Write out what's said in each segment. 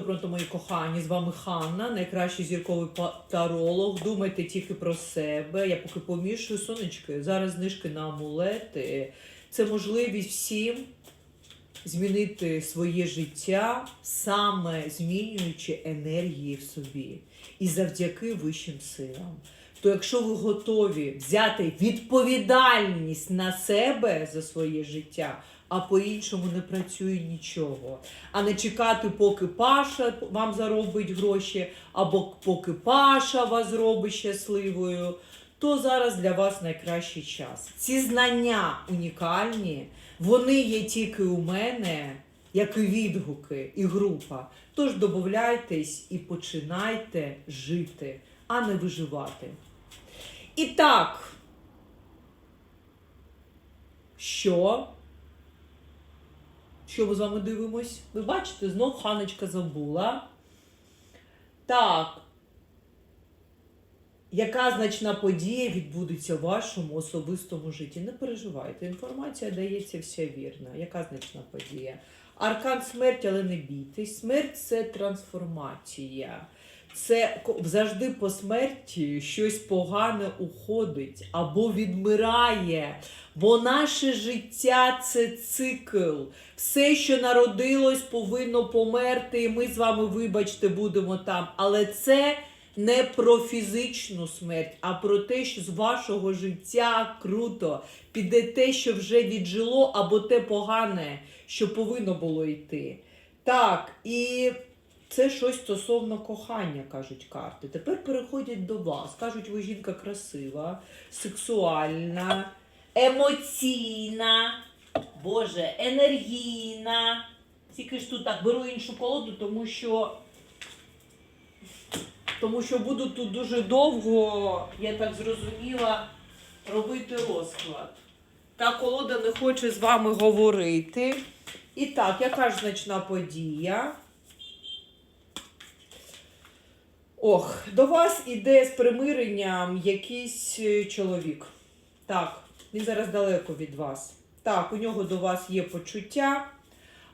пронто, мої кохані, з вами Ханна, найкращий зірковий таролог. Думайте тільки про себе. Я поки помішую сонечки. Зараз знижки на амулети. Це можливість всім змінити своє життя, саме змінюючи енергії в собі. І завдяки вищим силам. То якщо ви готові взяти відповідальність на себе за своє життя, а по-іншому не працює нічого, а не чекати, поки Паша вам заробить гроші, або поки Паша вас зробить щасливою, то зараз для вас найкращий час. Ці знання унікальні, вони є тільки у мене, як і відгуки, і група. Тож додавайтесь і починайте жити, а не виживати. І так, що? Що ми з вами дивимось? Ви бачите, знов Ханочка забула. Так. Яка значна подія відбудеться в вашому особистому житті? Не переживайте, інформація дається вся вірна. Яка значна подія? Аркан смерті, але не бійтесь. Смерть це трансформація. Це завжди по смерті щось погане уходить або відмирає. Бо наше життя це цикл. Все, що народилось, повинно померти, і ми з вами, вибачте, будемо там. Але це не про фізичну смерть, а про те, що з вашого життя круто піде те, що вже віджило, або те погане, що повинно було йти. Так, і це щось стосовно кохання, кажуть карти. Тепер переходять до вас. Кажуть, ви жінка красива, сексуальна, емоційна, Боже, енергійна. Тільки ж тут так беру іншу колоду, тому що. Тому що буду тут дуже довго, я так зрозуміла, робити розклад. Та колода не хоче з вами говорити. І так, яка ж значна подія? Ох, до вас іде з примиренням якийсь е, чоловік. Так, він зараз далеко від вас. Так, у нього до вас є почуття.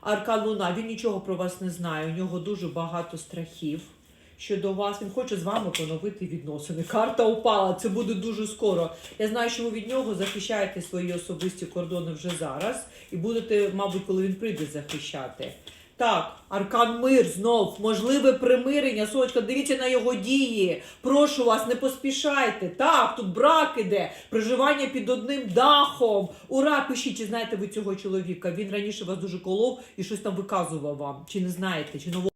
Аркан Луна, він нічого про вас не знає. У нього дуже багато страхів щодо вас. Він хоче з вами поновити відносини. Карта упала, це буде дуже скоро. Я знаю, що ви від нього захищаєте свої особисті кордони вже зараз, і будете, мабуть, коли він прийде захищати. Так, Аркан Мир знов, можливе примирення. Сонечка, дивіться на його дії. Прошу вас, не поспішайте. Так, тут брак іде, проживання під одним дахом. Ура! Пишіть, чи знаєте ви цього чоловіка? Він раніше вас дуже колов і щось там виказував вам. Чи не знаєте, чи нового.